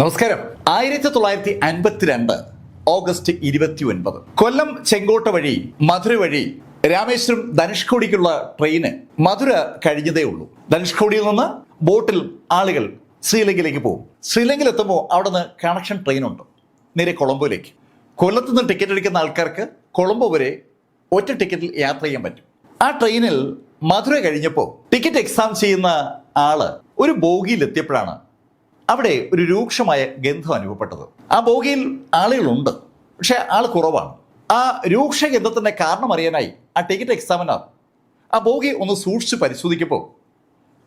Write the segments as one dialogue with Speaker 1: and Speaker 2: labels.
Speaker 1: നമസ്കാരം. ആയിരത്തി തൊള്ളായിരത്തി അൻപത്തിരണ്ട് ഓഗസ്റ്റ് ഇരുപത്തി ഒൻപത് കൊല്ലം ചെങ്കോട്ട വഴി മധുര വഴി രാമേശ്വരം ധനുഷ്കോടിക്കുള്ള ട്രെയിന് മധുര കഴിഞ്ഞതേ ഉള്ളൂ. ധനുഷ്കോടിയിൽ നിന്ന് ബോട്ടിൽ ആളുകൾ ശ്രീലങ്കയിലേക്ക് പോകും. ശ്രീലങ്കയിൽ എത്തുമ്പോൾ അവിടെ നിന്ന് കണക്ഷൻ ട്രെയിനുണ്ട് നേരെ കൊളംബോയിലേക്ക്. കൊല്ലത്തു നിന്ന് ടിക്കറ്റ് എടുക്കുന്ന ആൾക്കാർക്ക് കൊളംബോ വരെ ഒറ്റ ടിക്കറ്റിൽ യാത്ര ചെയ്യാൻ പറ്റും. ആ ട്രെയിനിൽ മധുര കഴിഞ്ഞപ്പോൾ ടിക്കറ്റ് എക്സാം ചെയ്യുന്ന ആൾ ഒരു ബോഗിയിൽ എത്തിയപ്പോഴാണ് അവിടെ ഒരു രൂക്ഷമായ ഗന്ധം അനുഭവപ്പെട്ടത്. ആ ബോഗിയിൽ ആളുകളുണ്ട്. പക്ഷെ ആൾ കുറവാണ്. ആ രൂക്ഷ ഗന്ധത്തിന്റെ കാരണം അറിയാനായി ആ ടിക്കറ്റ് എക്സാമിനർ ആ ബോഗി ഒന്ന് സൂക്ഷിച്ച് പരിശോധിക്കുമ്പോൾ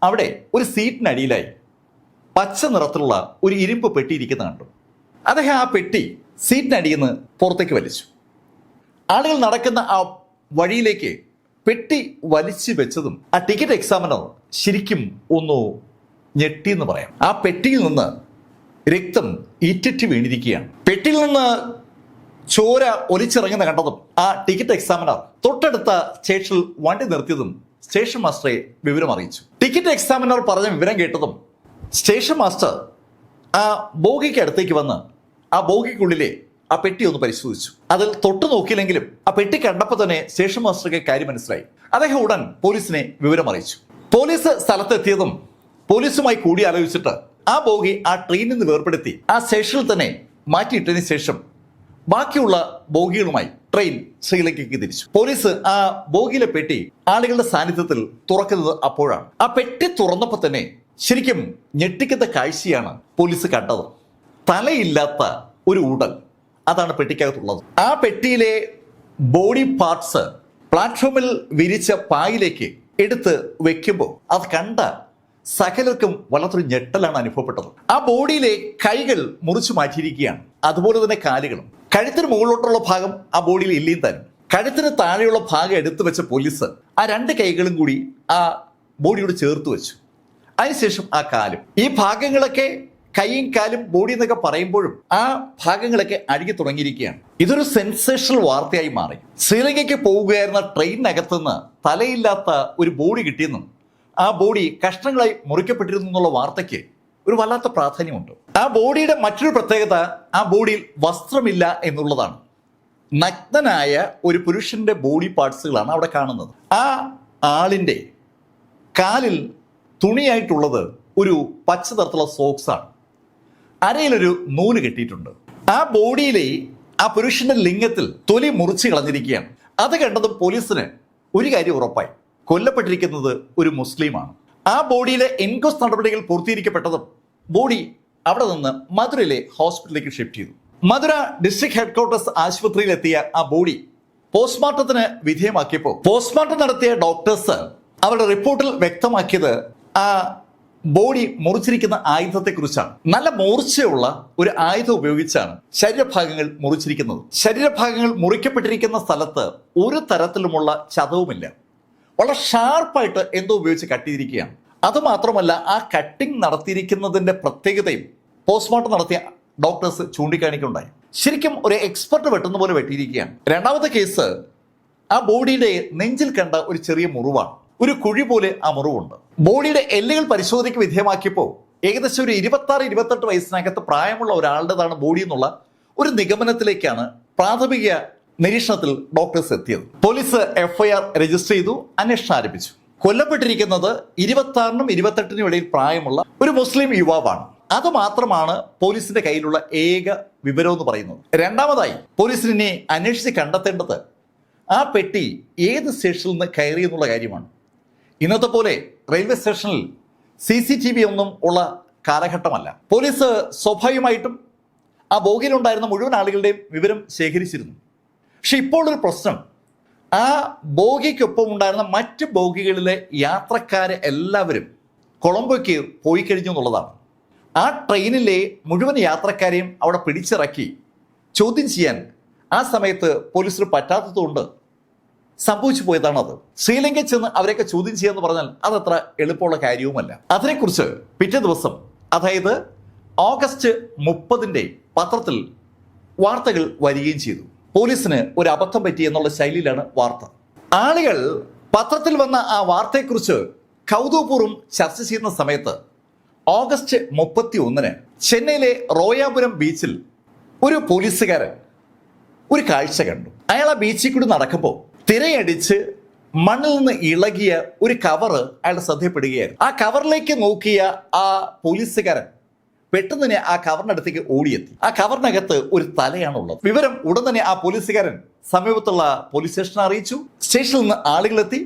Speaker 1: അവിടെ ഒരു സീറ്റിനടിയിലായി പച്ച നിറത്തിലുള്ള ഒരു ഇരുമ്പ് പെട്ടി ഇരിക്കുന്ന കണ്ടു. അദ്ദേഹം ആ പെട്ടി സീറ്റിനടിയിൽ നിന്ന് പുറത്തേക്ക് വലിച്ചു. ആളുകൾ നടക്കുന്ന ആ വഴിയിലേക്ക് പെട്ടി വലിച്ചു വെച്ചതും ആ ടിക്കറ്റ് എക്സാമിനർ ശരിക്കും ഒന്ന് ഞെട്ടി എന്ന് പറയാം. ആ പെട്ടിയിൽ നിന്ന് രക്തം ഇറ്റിറ്റ് വീണിരിക്കുകയാണ്. പെട്ടിയിൽ നിന്ന് ചോര ഒലിച്ചിറങ്ങുന്ന കണ്ടതും ആ ടിക്കറ്റ് എക്സാമിനർ തൊട്ടടുത്ത സ്റ്റേഷനിൽ വണ്ടി നിർത്തിയതും സ്റ്റേഷൻ മാസ്റ്ററെ വിവരം അറിയിച്ചു. ടിക്കറ്റ് എക്സാമിനർ പറഞ്ഞ വിവരം കേട്ടതും സ്റ്റേഷൻ മാസ്റ്റർ ആ ബോഗിക്ക് അടുത്തേക്ക് വന്ന് ആ ബോഗിക്കുള്ളിലെ ആ പെട്ടി ഒന്ന് പരിശോധിച്ചു. അതിൽ തൊട്ടു നോക്കിയില്ലെങ്കിലും ആ പെട്ടി കണ്ടപ്പോൾ തന്നെ സ്റ്റേഷൻ മാസ്റ്റർക്ക് കാര്യം മനസ്സിലായി. അദ്ദേഹം ഉടൻ പോലീസിനെ വിവരം അറിയിച്ചു. പോലീസ് സ്ഥലത്തെത്തിയതും പോലീസുമായി കൂടിയാലോചിച്ചിട്ട് ആ ബോഗി ആ ട്രെയിനിൽ നിന്ന് വേർപെടുത്തി ആ സ്റ്റേഷനിൽ തന്നെ മാറ്റിയിട്ടതിന് ശേഷം ബാക്കിയുള്ള ബോഗികളുമായി ട്രെയിൻ ശ്രീലങ്കയ്ക്ക് തിരിച്ചു. പോലീസ് ആ ബോഗിയിലെ പെട്ടി ആളുകളുടെ സാന്നിധ്യത്തിൽ തുറക്കുന്നത് അപ്പോഴാണ്. ആ പെട്ടി തുറന്നപ്പോൾ തന്നെ ശരിക്കും ഞെട്ടിക്കുന്ന കാഴ്ചയാണ് പോലീസ് കണ്ടത്. തലയില്ലാത്ത ഒരു ഉടൽ അതാണ് പെട്ടിക്കകത്തുള്ളത്. ആ പെട്ടിയിലെ ബോഡി പാർട്സ് പ്ലാറ്റ്ഫോമിൽ വിരിച്ച പായിലേക്ക് എടുത്ത് വെക്കുമ്പോൾ അത് കണ്ട സകലർക്കും വല്ലാത്തൊരു ഞെട്ടലാണ് അനുഭവപ്പെട്ടത്. ആ ബോഡിയിലെ കൈകൾ മുറിച്ചു മാറ്റിയിരിക്കുകയാണ്. അതുപോലെ തന്നെ കാലുകളും. കഴുത്തിന് മുകളിലോട്ടുള്ള ഭാഗം ആ ബോഡിയിൽ ഇല്ലയും തന്നെ കഴുത്തിന് താഴെയുള്ള ഭാഗം എടുത്തു വെച്ച പോലീസ് ആ രണ്ട് കൈകളും കൂടി ആ ബോഡിയോട് ചേർത്ത് വെച്ചു. അതിനുശേഷം ആ കാലും. ഈ ഭാഗങ്ങളൊക്കെ കൈയും കാലും ബോഡി എന്നൊക്കെ പറയുമ്പോഴും ആ ഭാഗങ്ങളൊക്കെ അഴുകി തുടങ്ങിയിരിക്കുകയാണ്. ഇതൊരു സെൻസേഷണൽ വാർത്തയായി മാറി. ശ്രീലങ്കയ്ക്ക് പോവുകയായിരുന്ന ട്രെയിനിനകത്തുനിന്ന് തലയില്ലാത്ത ഒരു ബോഡി കിട്ടിയെന്നും ആ ബോഡി കഷ്ണങ്ങളായി മുറിക്കപ്പെട്ടിരുന്നു എന്നുള്ള വാർത്തയ്ക്ക് ഒരു വല്ലാത്ത പ്രാധാന്യമുണ്ട്. ആ ബോഡിയുടെ മറ്റൊരു പ്രത്യേകത ആ ബോഡിയിൽ വസ്ത്രമില്ല എന്നുള്ളതാണ്. നഗ്നനായ ഒരു പുരുഷന്റെ ബോഡി പാർട്സുകളാണ് അവിടെ കാണുന്നത്. ആ ആളിന്റെ കാലിൽ തുണിയായിട്ടുള്ളത് ഒരു പച്ച നിറത്തുള്ള സോക്സാണ് അരയിലൊരു നൂൽ കെട്ടിയിട്ടുണ്ട്. ആ ബോഡിയിലെ ആ പുരുഷന്റെ ലിംഗത്തിൽ തൊലി മുറിച്ച് കളഞ്ഞിരിക്കുകയാണ്. അത് കണ്ടതും പോലീസിന് ഒരു കാര്യം ഉറപ്പായി. കൊല്ലപ്പെട്ടിരിക്കുന്നത് ഒരു മുസ്ലിമാണ്. ആ ബോഡിയിലെ എൻക്വസ്റ്റ് നടപടികൾ പൂർത്തീകരിക്കപ്പെട്ടതും ബോഡി അവിടെ നിന്ന് മധുരയിലെ ഹോസ്പിറ്റലിലേക്ക് ഷിഫ്റ്റ് ചെയ്തു. മധുര ഡിസ്ട്രിക്ട് ഹെഡ്ക്വാർട്ടേഴ്സ് ആശുപത്രിയിൽ എത്തിയ ആ ബോഡി പോസ്റ്റ്മോർട്ടത്തിന് വിധേയമാക്കിയപ്പോൾ പോസ്റ്റ്മോർട്ടം നടത്തിയ ഡോക്ടേഴ്സ് അവരുടെ റിപ്പോർട്ടിൽ വ്യക്തമാക്കിയത് ആ ബോഡി മുറിച്ചിരിക്കുന്ന ആയുധത്തെക്കുറിച്ചാണ്. നല്ല മൂർച്ചയുള്ള ഒരു ആയുധം ഉപയോഗിച്ചാണ് ശരീരഭാഗങ്ങൾ മുറിച്ചിരിക്കുന്നത്. ശരീരഭാഗങ്ങൾ മുറിക്കപ്പെട്ടിരിക്കുന്ന സ്ഥലത്ത് ഒരു തരത്തിലുമുള്ള ചതവുമില്ല. വളരെ ഷാർപ്പായിട്ട് എന്തോ ഉപയോഗിച്ച് കട്ട് ചെയ്തിരിക്കുകയാണ്. അതുമാത്രമല്ല ആ കട്ടിംഗ് നടത്തിയിരിക്കുന്നതിന്റെ പ്രത്യേകതയും പോസ്റ്റ്മോർട്ടം നടത്തിയ ഡോക്ടേഴ്സ് ചൂണ്ടിക്കാണിക്കുണ്ടായി ശരിക്കും ഒരു എക്സ്പെർട്ട് വെട്ടുന്ന പോലെ വെട്ടിയിരിക്കുകയാണ്. രണ്ടാമത്തെ കേസ് ആ ബോഡിയുടെ നെഞ്ചിൽ കണ്ട ഒരു ചെറിയ മുറിവാണ്. ഒരു കുഴി പോലെ ആ മുറിവുണ്ട്. ബോഡിയുടെ എല്ലുകൾ പരിശോധനയ്ക്ക് വിധേയമാക്കിയപ്പോൾ ഏകദേശം ഒരു ഇരുപത്തി ആറ് ഇരുപത്തെട്ട് വയസ്സിനകത്ത് പ്രായമുള്ള ഒരാളുടേതാണ് ബോഡി എന്നുള്ള ഒരു നിഗമനത്തിലേക്കാണ് പ്രാഥമിക നിരീക്ഷണത്തിൽ ഡോക്ടേഴ്സ് എത്തിയത്. പോലീസ് എഫ്ഐആർ രജിസ്റ്റർ ചെയ്തു അന്വേഷണം ആരംഭിച്ചു. കൊല്ലപ്പെട്ടിരിക്കുന്നത് ഇരുപത്തി ആറിനും ഇരുപത്തെട്ടിനും ഇടയിൽ പ്രായമുള്ള ഒരു മുസ്ലിം യുവാവാണ്. അത് മാത്രമാണ് പോലീസിന്റെ കയ്യിലുള്ള ഏക വിവരം എന്ന് പറയുന്നത്. രണ്ടാമതായി പോലീസിനെ അന്വേഷിച്ച് കണ്ടെത്തേണ്ടത് ആ പെട്ടി ഏത് സ്റ്റേഷനിൽ നിന്ന് കയറി എന്നുള്ള കാര്യമാണ്. ഇന്നത്തെ പോലെ റെയിൽവേ സ്റ്റേഷനിൽ സി സി ടി വി ഒന്നും ഉള്ള കാലഘട്ടമല്ല. പോലീസ് സ്വാഭാവികമായിട്ടും ആ ബോഗിയിലുണ്ടായിരുന്ന മുഴുവൻ ആളുകളുടെയും വിവരം ശേഖരിച്ചിരുന്നു. പക്ഷെ ഇപ്പോൾ ഒരു പ്രശ്നം. ആ ബോഗിക്കൊപ്പം ഉണ്ടായിരുന്ന മറ്റ് ബോഗികളിലെ യാത്രക്കാരെ എല്ലാവരും കൊളംബോയ്ക്ക് പോയി കഴിഞ്ഞു എന്നുള്ളതാണ്. ആ ട്രെയിനിലെ മുഴുവൻ യാത്രക്കാരെയും അവിടെ പിടിച്ചിറക്കി ചോദ്യം ചെയ്യാൻ ആ സമയത്ത് പോലീസിന് പറ്റാത്തതുകൊണ്ട് സംഭവിച്ചു പോയതാണത് ശ്രീലങ്കയിൽ ചെന്ന് അവരെയൊക്കെ ചോദ്യം ചെയ്യാന്ന് പറഞ്ഞാൽ അതത്ര എളുപ്പമുള്ള കാര്യവുമല്ല. അതിനെക്കുറിച്ച് പിറ്റേ ദിവസം അതായത് ഓഗസ്റ്റ് മുപ്പതിന്റെ പത്രത്തിൽ വാർത്തകൾ വരികയും ചെയ്തു. പോലീസിന് ഒരു അബദ്ധം പറ്റി എന്നുള്ള ശൈലിയിലാണ് വാർത്ത. ആളുകൾ പത്രത്തിൽ വന്ന ആ വാർത്തയെക്കുറിച്ച് കൗതുകപൂർവം ചർച്ച ചെയ്യുന്ന സമയത്ത് ഓഗസ്റ്റ് മുപ്പത്തി ഒന്നിന് ചെന്നൈയിലെ റോയാപുരം ബീച്ചിൽ ഒരു പോലീസുകാരൻ ഒരു കാഴ്ച കണ്ടു. അയാൾ ആ ബീച്ചിൽ കൂടി നടക്കുമ്പോൾ തിരയടിച്ച് മണ്ണിൽ നിന്ന് ഇളകിയ ഒരു കവറ് അയാൾ ശ്രദ്ധയപ്പെടുകയായിരുന്നു ആ കവറിലേക്ക് നോക്കിയ ആ പോലീസുകാരൻ പെട്ടെന്ന് തന്നെ ആ കവറിനടുത്തേക്ക് ഓടിയെത്തി. ആ കവറിനകത്ത് ഒരു തലയാണ് ഉള്ളത് വിവരം ഉടൻ തന്നെ ആ പോലീസുകാരൻ സമീപത്തുള്ള പോലീസ് സ്റ്റേഷനെ അറിയിച്ചു. സ്റ്റേഷനിൽ നിന്ന് ആളുകളെത്തി.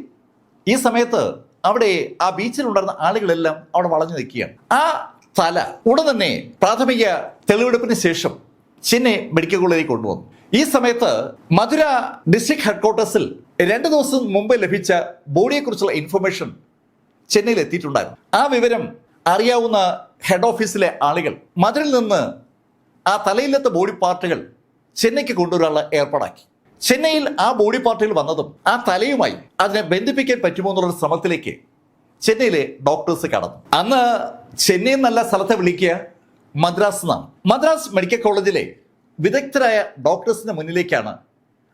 Speaker 1: ഈ സമയത്ത് അവിടെ ആ ബീച്ചിലുണ്ടായിരുന്ന ആളുകളെല്ലാം അവിടെ വളഞ്ഞു നിൽക്കുകയാണ്. ആ തല ഉടൻ തന്നെ പ്രാഥമിക തെളിവെടുപ്പിന് ശേഷം ചെന്നൈ മെഡിക്കൽ കോളേജിലേക്ക് കൊണ്ടുവന്നു. ഈ സമയത്ത് മധുര ഡിസ്ട്രിക്ട് ഹെഡ്ക്വാർട്ടേഴ്സിൽ രണ്ട് ദിവസം മുമ്പ് ലഭിച്ച ബോഡിയെക്കുറിച്ചുള്ള ഇൻഫർമേഷൻ ചെന്നൈയിൽ എത്തിയിട്ടുണ്ടായിരുന്നു. ആ വിവരം അറിയാവുന്ന ഹെഡ് ഓഫീസിലെ ആളുകൾ മധുരയിൽ നിന്ന് ആ തലയില്ലാത്ത ബോഡി പാർട്ടുകൾ ചെന്നൈക്ക് കൊണ്ടുവരാനുള്ള ഏർപ്പാടാക്കി. ചെന്നൈയിൽ ആ ബോഡി പാർട്ടുകൾ വന്നതും ആ തലയുമായി അതിനെ ബന്ധിപ്പിക്കാൻ പറ്റുമോ എന്നുള്ള ശ്രമത്തിലേക്ക് ചെന്നൈയിലെ ഡോക്ടേഴ്സ് കടന്നു. അന്ന് ചെന്നൈ നല്ല സ്ഥലത്തെ വിളിക്കുക മദ്രാസ് എന്നാണ്. മദ്രാസ് മെഡിക്കൽ കോളേജിലെ വിദഗ്ധരായ ഡോക്ടേഴ്സിന്റെ മുന്നിലേക്കാണ്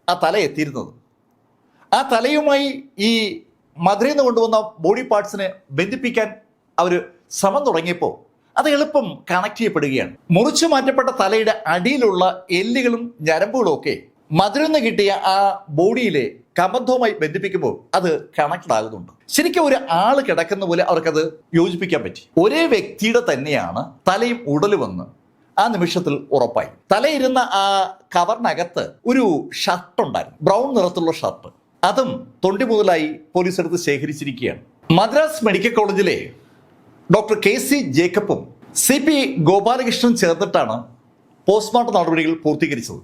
Speaker 1: ആ തല എത്തിയിരുന്നത്. ആ തലയുമായി ഈ മധുരയിൽ നിന്ന് കൊണ്ടുവന്ന ബോഡി പാർട്സിനെ ബന്ധിപ്പിക്കാൻ അവർ ശ്രമം തുടങ്ങിയപ്പോൾ അത് എളുപ്പം കണക്ട് ചെയ്യപ്പെടുകയാണ്. മുറിച്ചു മാറ്റപ്പെട്ട തലയുടെ അടിയിലുള്ള എല്ലുകളും ഞരമ്പുകളും ഒക്കെ മധുരന്ന് കിട്ടിയ ആ ബോഡിയിലെ കബന്ധവുമായി ബന്ധിപ്പിക്കുമ്പോൾ അത് കണക്ട് ആകുന്നുണ്ട്. ശരിക്കും ഒരു ആൾ കിടക്കുന്ന പോലെ അവർക്കത് യോജിപ്പിക്കാൻ പറ്റി. ഒരേ വ്യക്തിയുടെ തന്നെയാണ് തലയും ഉടലും ഉടലുമെന്ന് ആ നിമിഷത്തിൽ ഉറപ്പായി. തലയിരുന്ന ആ കവറിനകത്ത് ഒരു ഷർട്ട് ഉണ്ടായിരുന്നു. ബ്രൗൺ നിറത്തിലുള്ള ഷർട്ട്. അതും തൊണ്ടി മുതലായി പോലീസ് എടുത്ത് ശേഖരിച്ചിരിക്കുകയാണ്. മദ്രാസ് മെഡിക്കൽ കോളേജിലെ ഡോക്ടർ കെ സി ജേക്കബും സി പി ഗോപാലകൃഷ്ണനും ചേർന്നിട്ടാണ് പോസ്റ്റ്മോർട്ടം നടപടികൾ പൂർത്തീകരിച്ചത്.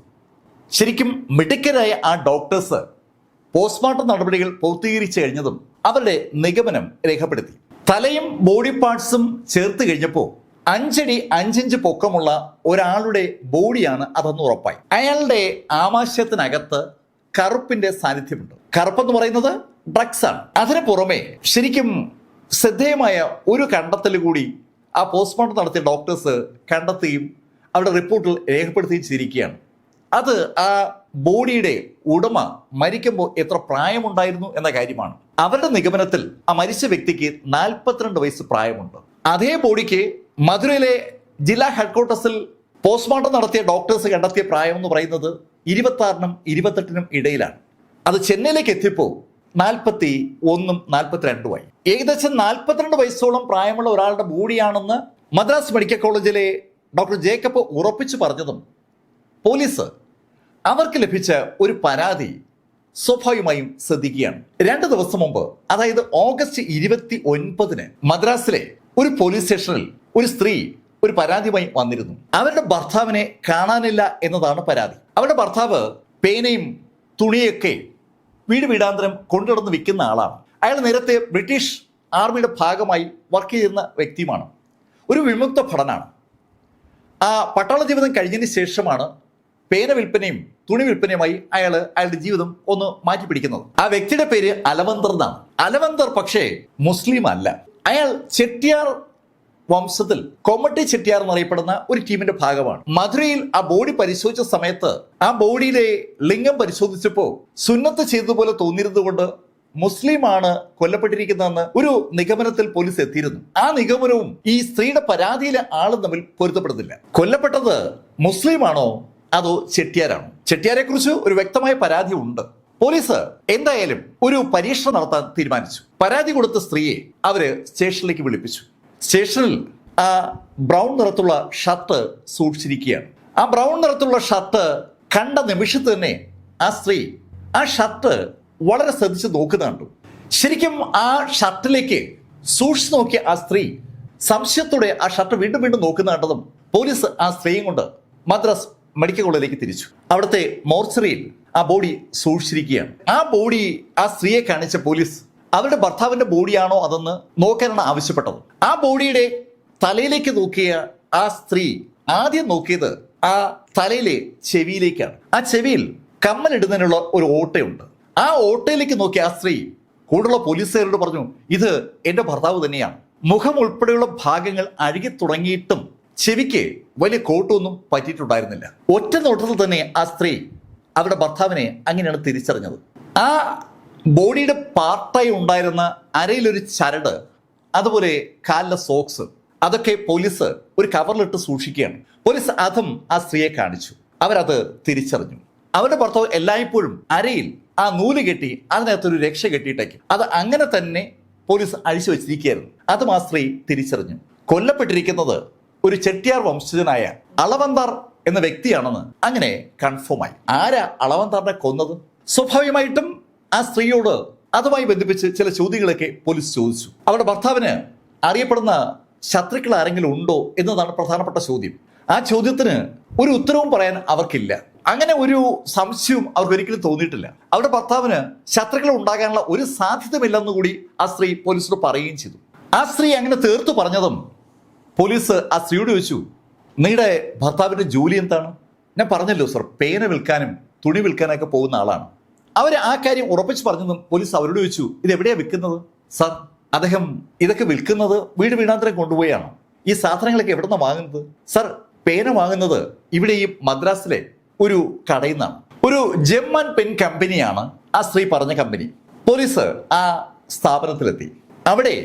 Speaker 1: ശരിക്കും മിടുക്കരായ ആ ഡോക്ടേഴ്സ് പോസ്റ്റ്മോർട്ടം നടപടികൾ പൂർത്തീകരിച്ചു കഴിഞ്ഞതും അവരുടെ നിഗമനം രേഖപ്പെടുത്തി. തലയും ബോഡി പാർട്സും ചേർത്ത് കഴിഞ്ഞപ്പോൾ അഞ്ചടി അഞ്ചിഞ്ച് പൊക്കമുള്ള ഒരാളുടെ ബോഡിയാണ് അതെന്ന് ഉറപ്പായി. അയാളുടെ ആമാശയത്തിനകത്ത് കറുപ്പിന്റെ സാന്നിധ്യമുണ്ട്. കറുപ്പെന്ന് പറയുന്നത് ഡ്രഗ്സ് ആണ്. അതിന് പുറമെ ശരിക്കും ശ്രദ്ധേയമായ ഒരു കണ്ടെത്തൽ കൂടി ആ പോസ്റ്റ്മോർട്ടം നടത്തിയ ഡോക്ടേഴ്സ് കണ്ടെത്തുകയും അവരുടെ റിപ്പോർട്ടിൽ രേഖപ്പെടുത്തുകയും ചെയ്തിരിക്കുകയാണ്. അത് ആ ബോഡിയുടെ ഉടമ മരിക്കുമ്പോൾ എത്ര പ്രായമുണ്ടായിരുന്നു എന്ന കാര്യമാണ്. അവരുടെ നിഗമനത്തിൽ ആ മരിച്ച വ്യക്തിക്ക് നാൽപ്പത്തിരണ്ട് വയസ്സ് പ്രായമുണ്ട്. അതേ ബോഡിക്ക് മധുരയിലെ ജില്ലാ ഹെഡ്ക്വാർട്ടേഴ്സിൽ പോസ്റ്റ്മോർട്ടം നടത്തിയ ഡോക്ടേഴ്സ് കണ്ടെത്തിയ പ്രായം എന്ന് പറയുന്നത് ഇരുപത്തി ആറിനും ഇരുപത്തെട്ടിനും ഇടയിലാണ്. അത് ചെന്നൈയിലേക്ക് എത്തിയപ്പോൾ നാൽപ്പത്തി ഒന്നും നാൽപ്പത്തിരണ്ടുമായി ഏകദേശം നാൽപ്പത്തിരണ്ട് വയസ്സോളം പ്രായമുള്ള ഒരാളുടെ ബോഡിയാണെന്ന് മദ്രാസ് മെഡിക്കൽ കോളേജിലെ ഡോക്ടർ ജേക്കബ് ഉറപ്പിച്ചു പറഞ്ഞതും പോലീസ് അവർക്ക് ലഭിച്ച ഒരു പരാതി സ്വാഭാവികമായും ശ്രദ്ധിക്കുകയാണ്. രണ്ട് ദിവസം മുമ്പ് അതായത് ഓഗസ്റ്റ് ഇരുപത്തി ഒൻപതിന് മദ്രാസിലെ ഒരു പോലീസ് സ്റ്റേഷനിൽ ഒരു സ്ത്രീ ഒരു പരാതിയുമായി വന്നിരുന്നു. അവരുടെ ഭർത്താവിനെ കാണാനില്ല എന്നതാണ് പരാതി. അവരുടെ ഭർത്താവ് പേനയും തുണിയൊക്കെ വീട് വീടാന്തരം കൊണ്ടുനടന്ന് വിൽക്കുന്ന ആളാണ്. അയാൾ നേരത്തെ ബ്രിട്ടീഷ് ആർമിയുടെ ഭാഗമായി വർക്ക് ചെയ്യുന്ന വ്യക്തിയുമാണ്. ഒരു വിമുക്ത ഭടനാണ്. ആ പട്ടാള ജീവിതം കഴിഞ്ഞതിന് ശേഷമാണ് പേന വിൽപ്പനയും തുണി വിൽപ്പനയുമായി അയാൾ അയാളുടെ ജീവിതം ഒന്ന് മാറ്റി പിടിക്കുന്നത്. ആ വ്യക്തിയുടെ പേര് അലവന്തർ എന്നാണ്. അലവന്തർ പക്ഷേ മുസ്ലിം അല്ല. അയാൾ ചെട്ടിയാർ വംശത്തിൽ കൊമട്ടി ചെട്ടിയാർ എന്നറിയപ്പെടുന്ന ഒരു ടീമിന്റെ ഭാഗമാണ്. മധുരയിൽ ആ ബോഡി പരിശോധിച്ച സമയത്ത് ആ ബോഡിയിലെ ലിംഗം പരിശോധിച്ചപ്പോൾ സുന്നത്ത് ചെയ്തതുപോലെ തോന്നിയിരുന്നതുകൊണ്ട് മുസ്ലിമാണ് കൊല്ലപ്പെട്ടിരിക്കുന്നതെന്ന് ഒരു നിഗമനത്തിൽ പോലീസ് എത്തിയിരുന്നു. ആ നിഗമനവും ഈ സ്ത്രീയുടെ പരാതിയിലെ ആളും തമ്മിൽ പൊരുത്തപ്പെടുന്നില്ല. കൊല്ലപ്പെട്ടത് മുസ്ലിമാണോ അതോ ചെട്ടിയാരാണോ? ചെട്ടിയാരെ കുറിച്ച് ഒരു വ്യക്തമായ പരാതി ഉണ്ട്. പോലീസ് എന്തായാലും ഒരു പരീക്ഷണം നടത്താൻ തീരുമാനിച്ചു. പരാതി കൊടുത്ത സ്ത്രീയെ അവർ സ്റ്റേഷനിലേക്ക് വിളിപ്പിച്ചു. സ്റ്റേഷനിൽ ആ ബ്രൗൺ നിറത്തുള്ള ഷർട്ട് സൂക്ഷിച്ചിരിക്കുകയാണ്. ആ ബ്രൗൺ നിറത്തുള്ള ഷർട്ട് കണ്ട നിമിഷത്ത് തന്നെ ആ സ്ത്രീ ആ ഷർട്ട് വളരെ ശ്രദ്ധിച്ച് നോക്കുന്നുണ്ട് ശരിക്കും ആ ഷർട്ടിലേക്ക് സൂക്ഷിച്ചു നോക്കിയ ആ സ്ത്രീ സംശയത്തോടെ ആ ഷർട്ട് വീണ്ടും വീണ്ടും നോക്കുന്നുണ്ടെന്നും പോലീസ് ആ സ്ത്രീയും കൊണ്ട് മദ്രാസ് മെഡിക്കൽ കോളേജിലേക്ക് തിരിച്ചു. അവിടുത്തെ മോർച്ചറിയിൽ ആ ബോഡി സൂക്ഷിച്ചിരിക്കുകയാണ്. ആ ബോഡി ആ സ്ത്രീയെ കാണിച്ച പോലീസ് അവരുടെ ഭർത്താവിന്റെ ബോഡിയാണോ അതെന്ന് നോക്കാനാണ് ആവശ്യപ്പെട്ടത്. ആ ബോഡിയുടെ തലയിലേക്ക് നോക്കിയ ആ സ്ത്രീ ആദ്യം നോക്കിയത് ആ തലയിലെ ചെവിയിലേക്കാണ്. ആ ചെവിയിൽ കമ്മലിടുന്നതിനുള്ള ഒരു ഓട്ടയുണ്ട്. ആ ഓട്ടയിലേക്ക് നോക്കിയ ആ സ്ത്രീ കൂടുള്ള പോലീസുകാരോട് പറഞ്ഞു ഇത് എന്റെ ഭർത്താവ് തന്നെയാണ്. മുഖം ഉൾപ്പെടെയുള്ള ഭാഗങ്ങൾ അഴുകി തുടങ്ങിയിട്ടും ചെവിക്ക് വലിയ കോട്ടൊന്നും പറ്റിയിട്ടുണ്ടായിരുന്നില്ല. ഒറ്റ നോട്ടത്തിൽ തന്നെ ആ സ്ത്രീ അവരുടെ ഭർത്താവിനെ അങ്ങനെയാണ് തിരിച്ചറിഞ്ഞത്. ആ ബോഡിയുടെ പാർട്ടായി ഉണ്ടായിരുന്ന അരയിലൊരു ചരട് അതുപോലെ കാലിലെ സോക്സ് അതൊക്കെ പോലീസ് ഒരു കവറിലിട്ട് സൂക്ഷിക്കുകയാണ്. പോലീസ് അതും ആ സ്ത്രീയെ കാണിച്ചു. അവരത് തിരിച്ചറിഞ്ഞു. അവരുടെ ഭർത്താവ് എല്ലായ്പ്പോഴും അരയിൽ ആ നൂൽ കെട്ടി അതിനകത്തൊരു രക്ഷ കെട്ടിയിട്ടേക്കും. അത് അങ്ങനെ തന്നെ പോലീസ് അഴിച്ചു വെച്ചിരിക്കുകയായിരുന്നു. അതും ആ സ്ത്രീ തിരിച്ചറിഞ്ഞു. കൊല്ലപ്പെട്ടിരിക്കുന്നത് ഒരു ചെട്ടിയാർ വംശജനായ അളവന്താർ എന്ന വ്യക്തിയാണെന്ന് അങ്ങനെ കൺഫേം ആയി. ആരാ അളവന്താറിനെ കൊന്നത്? സ്വാഭാവികമായിട്ടും ആ സ്ത്രീയോട് അതുമായി ബന്ധിപ്പിച്ച് ചില ചോദ്യങ്ങളൊക്കെ പോലീസ് ചോദിച്ചു. അവരുടെ ഭർത്താവിന് അറിയപ്പെടുന്ന ശത്രുക്കൾ ആരെങ്കിലും ഉണ്ടോ എന്നതാണ് പ്രധാനപ്പെട്ട ചോദ്യം. ആ ചോദ്യത്തിന് ഒരു ഉത്തരവും പറയാൻ അവർക്കില്ല. അങ്ങനെ ഒരു സംശയവും അവർക്ക് ഒരിക്കലും തോന്നിയിട്ടില്ല. അവരുടെ ഭർത്താവിന് ശത്രുക്കൾ ഉണ്ടാകാനുള്ള ഒരു സാധ്യതയില്ലെന്ന് കൂടി ആ സ്ത്രീ പോലീസിനോട് പറയുകയും ചെയ്തു. ആ സ്ത്രീ അങ്ങനെ തീർത്തു പറഞ്ഞതും പോലീസ് ആ സ്ത്രീയോട് ചോദിച്ചു നിങ്ങളുടെ ഭർത്താവിന്റെ ജോലി എന്താണ്? ഞാൻ പറഞ്ഞല്ലോ സർ പേന വിൽക്കാനും തുണി വിൽക്കാനൊക്കെ പോകുന്ന ആളാണ്. അവർ ആ കാര്യം ഉറപ്പിച്ച് പറഞ്ഞതും പോലീസ് അവരോട് ചോദിച്ചു ഇത് എവിടെയാ വിൽക്കുന്നത്? സർ അദ്ദേഹം ഇതൊക്കെ വിൽക്കുന്നത് വീട് വീണാന്തരം കൊണ്ടുപോയാണ്. ഈ സാധനങ്ങളൊക്കെ എവിടെ നിന്നാണ് വാങ്ങുന്നത്? സർ പേന വാങ്ങുന്നത് ഇവിടെ ഈ മദ്രാസിലെ ഒരു കടയിൽ നിന്നാണ്. ഒരു ജെം ആൻഡ് പെൻ കമ്പനിയാണ് ആ സ്ത്രീ പറഞ്ഞ കമ്പനി. പോലീസ് ആ സ്ഥാപനത്തിലെത്തി. അവിടെ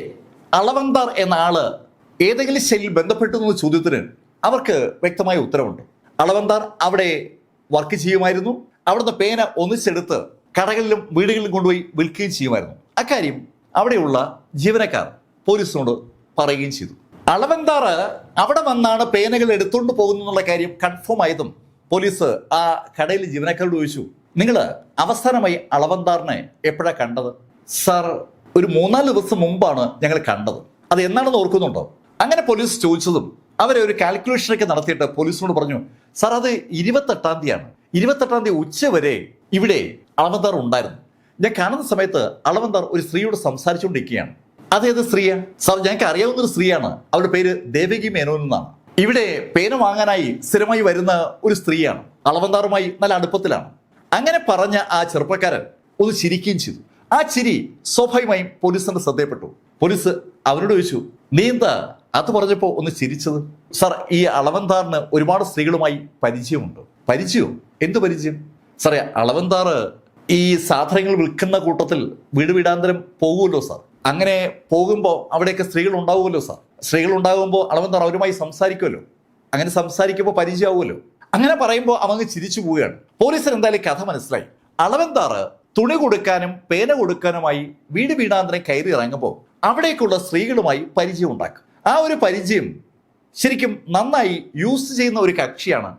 Speaker 1: അളവന്താർ എന്ന ആൾ ഏതെങ്കിലും ശൈലിയിൽ ബന്ധപ്പെട്ടു എന്ന ചോദ്യത്തിന് അവർക്ക് വ്യക്തമായ ഉത്തരവുണ്ട്. അളവന്താർ അവിടെ വർക്ക് ചെയ്യുമായിരുന്നു. അവിടുന്ന് പേന ഒന്നിച്ചെടുത്ത് കടകളിലും വീടുകളിലും കൊണ്ടുപോയി വിൽക്കുകയും ചെയ്യുമായിരുന്നു. അക്കാര്യം അവിടെയുള്ള ജീവനക്കാർ പോലീസിനോട് പറയുകയും ചെയ്തു. അളവന്താറ് അവിടെ വന്നാണ് പേനകൾ എടുത്തുകൊണ്ട് പോകുന്നുള്ള കാര്യം കൺഫേം ആയതും പോലീസ് ആ കടയിൽ ജീവനക്കാരോട് ചോദിച്ചു നിങ്ങൾ അവസാനമായി അളവന്താറിനെ എപ്പോഴാണ് കണ്ടത്? സാർ ഒരു മൂന്നാൽ ദിവസം മുമ്പാണ് ഞങ്ങൾ കണ്ടത്. അത് എന്നാണെന്ന് ഓർക്കുന്നുണ്ടോ? അങ്ങനെ പോലീസ് ചോദിച്ചതും അവരെ ഒരു കാൽക്കുലേഷനൊക്കെ നടത്തിയിട്ട് പോലീസിനോട് പറഞ്ഞു സാർ അത് ഇരുപത്തെട്ടാം തീയതിയാണ്. ഇരുപത്തെട്ടാം തീയതി ഉച്ച വരെ ഇവിടെ അളവന്താർ ഉണ്ടായിരുന്നു. ഞാൻ കാണുന്ന സമയത്ത് അളവന്താർ ഒരു സ്ത്രീയോട് സംസാരിച്ചുകൊണ്ടിരിക്കുകയാണ്. അതേത് സ്ത്രീയാ? സാർ ഞങ്ങൾക്ക് അറിയാവുന്ന ഒരു സ്ത്രീയാണ്. അവരുടെ പേര് ദേവകി മേനോൻ എന്നാണ്. ഇവിടെ പേന വാങ്ങാനായി സ്ഥിരമായി വരുന്ന ഒരു സ്ത്രീയാണ്. അളവന്താറുമായി നല്ല അടുപ്പത്തിലാണ്. അങ്ങനെ പറഞ്ഞ ആ ചെറുപ്പക്കാരൻ ഒന്ന് ചിരിക്കുകയും ചെയ്തു. ആ ചിരി സ്വാഭാവികമായും പോലീസിന്റെ ശ്രദ്ധയപ്പെട്ടു. പോലീസ് അവരോട് ചോദിച്ചു നീ എന്താ അത് പറഞ്ഞപ്പോ ഒന്ന് ചിരിച്ചത്? സാർ ഈ അളവന്താറിന് ഒരുപാട് സ്ത്രീകളുമായി പരിചയമുണ്ട്. പരിചയം? എന്ത് പരിചയം? സാറേ അളവന്താറ് ഈ സാധനങ്ങൾ വിൽക്കുന്ന കൂട്ടത്തിൽ വീട് വീടാന്തരം പോകുമല്ലോ സാർ. അങ്ങനെ പോകുമ്പോൾ അവിടെയൊക്കെ സ്ത്രീകൾ ഉണ്ടാവുമല്ലോ സാർ. സ്ത്രീകൾ ഉണ്ടാകുമ്പോൾ അളവന്താർ അവരുമായി സംസാരിക്കുമല്ലോ. അങ്ങനെ സംസാരിക്കുമ്പോൾ പരിചയമാവുമല്ലോ. അങ്ങനെ പറയുമ്പോൾ അവങ്ങ് ചിരിച്ചു പോവുകയാണ്. പോലീസിന് എന്തായാലും കഥ മനസ്സിലായി. അളവെന്താറ്? തുണി കൊടുക്കാനും പേന കൊടുക്കാനുമായി വീട് വീടാന്തരം കയറി ഇറങ്ങുമ്പോൾ അവിടേക്കുള്ള സ്ത്രീകളുമായി പരിചയം ഉണ്ടാക്കും ആ ഒരു പരിചയം ശരിക്കും നന്നായി യൂസ് ചെയ്യുന്ന ഒരു കക്ഷിയാണ്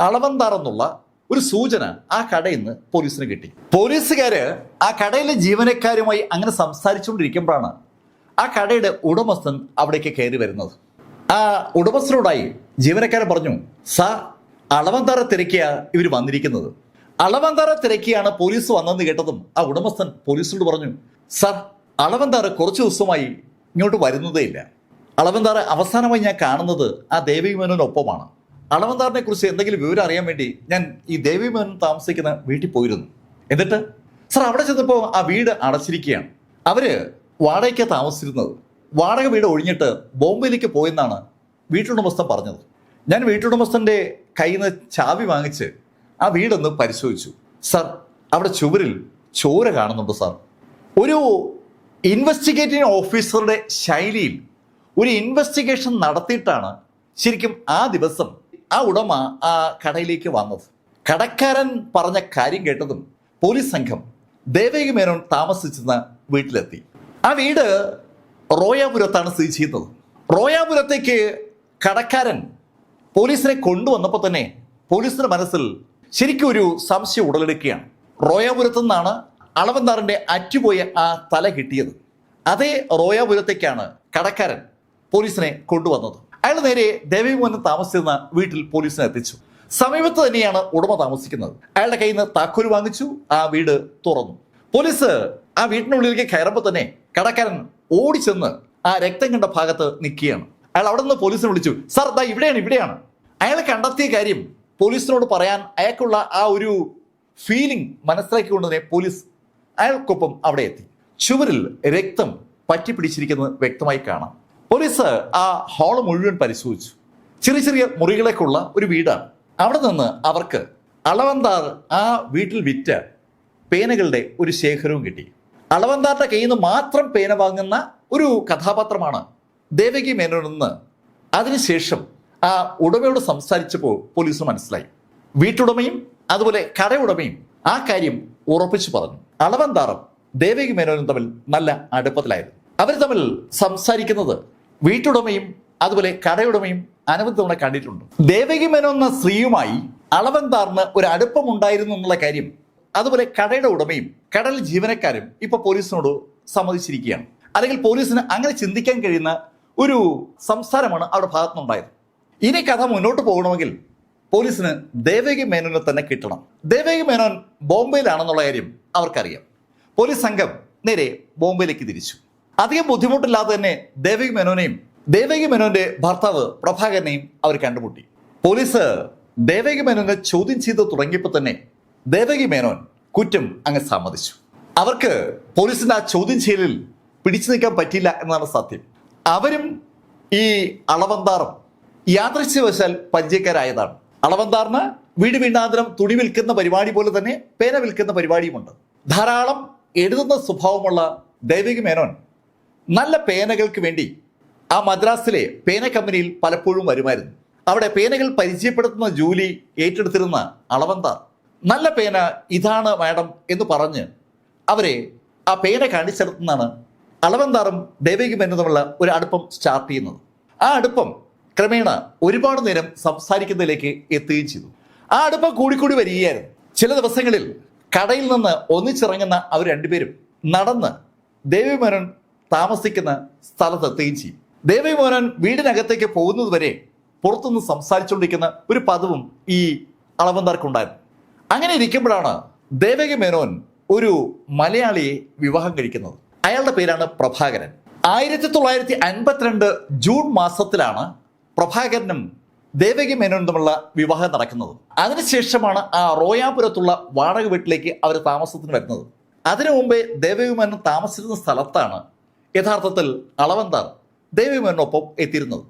Speaker 1: അളവന്താർ എന്നുള്ള ഒരു സൂചന ആ കടയിൽ നിന്ന് പോലീസിന് കിട്ടി. പോലീസുകാര് ആ കടയിലെ ജീവനക്കാരുമായി അങ്ങനെ സംസാരിച്ചുകൊണ്ടിരിക്കുമ്പോഴാണ് ആ കടയുടെ ഉടമസ്ഥൻ അവിടേക്ക് കയറി വരുന്നത്. ആ ഉടമസ്ഥനോടായി ജീവനക്കാരൻ പറഞ്ഞു സ അളവന്താറ തിരക്കിയ ഇവർ വന്നിരിക്കുന്നത്. അളവന്താറ തിരക്കിയാണ് പോലീസ് വന്നെന്ന് കേട്ടതും ആ ഉടമസ്ഥൻ പോലീസിനോട് പറഞ്ഞു സർ അളവന്താറ് കുറച്ച് ദിവസമായി ഇങ്ങോട്ട് വരുന്നതേയില്ല. അളവന്താറ അവസാനമായി ഞാൻ കാണുന്നത് ആ ദേവി അളവന്താറിനെ കുറിച്ച് എന്തെങ്കിലും വിവരം അറിയാൻ വേണ്ടി ഞാൻ ഈ ദേവി മേനോൻ താമസിക്കുന്ന വീട്ടിൽ പോയിരുന്നു. എന്നിട്ട് സർ അവിടെ ചെന്നപ്പോൾ ആ വീട് അടച്ചിരിക്കുകയാണ്. അവർ വാടകയ്ക്ക് താമസിച്ചിരുന്നത്. വാടക വീട് ഒഴിഞ്ഞിട്ട് ബോംബെയിലേക്ക് പോയെന്നാണ് വീട്ടുടമസ്ഥൻ പറഞ്ഞത്. ഞാൻ വീട്ടുടമസ്ഥന്റെ കയ്യിൽ നിന്ന് ചാവി വാങ്ങിച്ച് ആ വീടൊന്ന് പരിശോധിച്ചു. സർ അവിടെ ചുവരിൽ ചോര കാണുന്നുണ്ട് സാർ. ഒരു ഇൻവെസ്റ്റിഗേറ്റിംഗ് ഓഫീസറുടെ ശൈലിയിൽ ഒരു ഇൻവെസ്റ്റിഗേഷൻ നടത്തിയിട്ടാണ് ശരിക്കും ആ ദിവസം ആ ഉടമ ആ കടയിലേക്ക് വന്നത് കടക്കാരൻ പറഞ്ഞ കാര്യം കേട്ടതും പോലീസ് സംഘം ദേവകി മേനോൻ വീട്ടിലെത്തി. ആ വീട് റോയാപുരത്താണ് സ്ഥിതി ചെയ്യുന്നത്. റോയാപുരത്തേക്ക് കടക്കാരൻ പോലീസിനെ കൊണ്ടുവന്നപ്പോൾ തന്നെ പോലീസിന്റെ മനസ്സിൽ ശരിക്കും ഒരു സംശയം ഉടലെടുക്കുകയാണ്. റോയാപുരത്തു നിന്നാണ് അളവന്താറിന്റെ അറ്റുപോയ ആ തല കിട്ടിയത്. അതേ റോയാപുരത്തേക്കാണ് കടക്കാരൻ പോലീസിനെ കൊണ്ടുവന്നത്. അയാൾ നേരെ ദേവിമോഹൻ താമസിച്ചിരുന്ന വീട്ടിൽ പോലീസിനെ എത്തിച്ചു. സമീപത്ത് തന്നെയാണ് ഉടമ താമസിക്കുന്നത്. അയാളുടെ കയ്യിൽ നിന്ന് താക്കോൽ വാങ്ങിച്ചു. ആ വീട് തുറന്നു. പോലീസ് ആ വീട്ടിനുള്ളിലേക്ക് കയറുമ്പോൾ തന്നെ കടക്കാരൻ ഓടിച്ചെന്ന് ആ രക്തം കണ്ട ഭാഗത്ത് നിൽക്കുകയാണ്. അയാൾ അവിടെ നിന്ന് പോലീസിനെ വിളിച്ചു. സാർ ദാ ഇവിടെയാണ് ഇവിടെയാണ്. അയാൾ കണ്ടെത്തിയ കാര്യം പോലീസിനോട് പറയാൻ അയാൾക്കുള്ള ആ ഒരു ഫീലിംഗ് മനസ്സിലാക്കിക്കൊണ്ട് തന്നെ പോലീസ് അയാൾക്കൊപ്പം അവിടെ എത്തി. ചുവരിൽ രക്തം പറ്റിപ്പിടിച്ചിരിക്കുന്നത് വ്യക്തമായി കാണാം. പോലീസ് ആ ഹാൾ മുഴുവൻ പരിശോധിച്ചു. ചെറിയ ചെറിയ മുറികളേക്കുള്ള ഒരു വീടാണ്. അവിടെ നിന്ന് അവർക്ക് അളവന്താർ ആ വീട്ടിൽ വിറ്റ പേനകളുടെ ഒരു ശേഖരവും കിട്ടി. അളവന്താറിന്റെ കയ്യിൽ നിന്ന് മാത്രം പേന വാങ്ങുന്ന ഒരു കഥാപാത്രമാണ് ദേവകി മേനോൻ എന്ന്. അതിനുശേഷം ആ ഉടമയോട് സംസാരിച്ചപ്പോൾ പോലീസിന് മനസ്സിലായി. വീട്ടുടമയും അതുപോലെ കടയുടമയും ആ കാര്യം ഉറപ്പിച്ചു പറഞ്ഞു. അളവന്താറും ദേവകി മേനോനും തമ്മിൽ നല്ല അടുപ്പത്തിലായിരുന്നു. അവർ തമ്മിൽ സംസാരിക്കുന്നത് വീട്ടുടമയും അതുപോലെ കടയുടമയും അനവധി തവണ കണ്ടിട്ടുണ്ട്. ദേവകി മേനോൻ എന്ന സ്ത്രീയുമായി അളവന്താറിന് ഒരു അടുപ്പമുണ്ടായിരുന്നു എന്നുള്ള കാര്യം അതുപോലെ കടയുടെ ഉടമയും കടൽ ജീവനക്കാരും ഇപ്പൊ പോലീസിനോട് സമ്മതിച്ചിരിക്കുകയാണ്. അല്ലെങ്കിൽ പോലീസിന് അങ്ങനെ ചിന്തിക്കാൻ കഴിയുന്ന ഒരു സംസാരമാണ് അവിടെ ഭാഗത്തുനിന്നുണ്ടായത്. ഇനി കഥ മുന്നോട്ട് പോകണമെങ്കിൽ പോലീസിന് ദേവകി മേനോനെ തന്നെ കിട്ടണം. ദേവകി മേനോൻ ബോംബെയിലാണെന്നുള്ള കാര്യം അവർക്കറിയാം. പോലീസ് സംഘം നേരെ ബോംബെയിലേക്ക് തിരിച്ചു. അധികം ബുദ്ധിമുട്ടില്ലാതെ തന്നെ ദേവകി മേനോനെയും ദേവകി മേനോന്റെ ഭർത്താവ് പ്രഭാകരനെയും അവർ കണ്ടുമുട്ടി. പോലീസ് ദേവകി മേനോനെ ചോദ്യം ചെയ്ത് തുടങ്ങിയപ്പോൾ തന്നെ ദേവകി മേനോൻ കുറ്റം അങ്ങ് സമ്മതിച്ചു. അവർക്ക് പോലീസിന്റെ ആ ചോദ്യം ചെയ്യലിൽ പിടിച്ചു നിൽക്കാൻ പറ്റില്ല എന്നാണ് സത്യം. അവരും ഈ അളവന്താറും യാദൃശ്യവശാൽ പരിചയക്കാരായതാണ്. അളവന്താറിന് വീട് വീണ്ടാന്തരം തുണി വിൽക്കുന്ന പരിപാടി പോലെ തന്നെ പേന വിൽക്കുന്ന പരിപാടിയുമുണ്ട്. ധാരാളം എഴുതുന്ന സ്വഭാവമുള്ള ദൈവിക മേനോൻ നല്ല പേനകൾക്ക് വേണ്ടി ആ മദ്രാസിലെ പേന കമ്പനിയിൽ പലപ്പോഴും വരുമായിരുന്നു. അവിടെ പേനകൾ പരിചയപ്പെടുത്തുന്ന ജോലി ഏറ്റെടുത്തിരുന്ന അളവന്താർ നല്ല പേന ഇതാണ് മാഡം എന്ന് പറഞ്ഞ് അവരെ ആ പേന കാണിച്ചെടുത്തുനിന്നാണ് അളവന്താറും ദേവിക മേനും തമ്മിലുള്ള ഒരു അടുപ്പം സ്റ്റാർട്ട് ചെയ്യുന്നത്. ആ അടുപ്പം ക്രമേണ ഒരുപാട് നേരം സംസാരിക്കുന്നതിലേക്ക് എത്തുകയും ചെയ്തു. ആ അടുപ്പം കൂടിക്കൂടി വരികയായിരുന്നു. ചില ദിവസങ്ങളിൽ കടയിൽ നിന്ന് ഒന്നിച്ചിറങ്ങുന്ന അവർ രണ്ടുപേരും നടന്ന് ദേവിമോനൻ താമസിക്കുന്ന സ്ഥലത്തെത്തുകയും ചെയ്യും. ദേവിമോനൻ വീടിനകത്തേക്ക് പോകുന്നതുവരെ പുറത്തുനിന്ന് സംസാരിച്ചുകൊണ്ടിരിക്കുന്ന ഒരു പദവും ഈ അളവന്താർക്കുണ്ടായിരുന്നു അങ്ങനെ ഇരിക്കുമ്പോഴാണ് ദേവകി മേനോൻ ഒരു മലയാളിയെ വിവാഹം കഴിക്കുന്നത്. അയാളുടെ പേരാണ് പ്രഭാകരൻ. ആയിരത്തി തൊള്ളായിരത്തി അൻപത്തിരണ്ട് ജൂൺ മാസത്തിലാണ് പ്രഭാകരനും ദേവകി മേനോനും തമ്മിലുള്ള വിവാഹം നടക്കുന്നത്. അതിനുശേഷമാണ് ആ റോയാപുരത്തുള്ള വാടക വീട്ടിലേക്ക് അവർ താമസത്തിന് വരുന്നത്. അതിനു മുമ്പേ ദേവകി മേനോൻ താമസിച്ചിരുന്ന സ്ഥലത്താണ് യഥാർത്ഥത്തിൽ അളവന്താർ ദേവകി മേനോനൊപ്പം എത്തിയിരുന്നത്.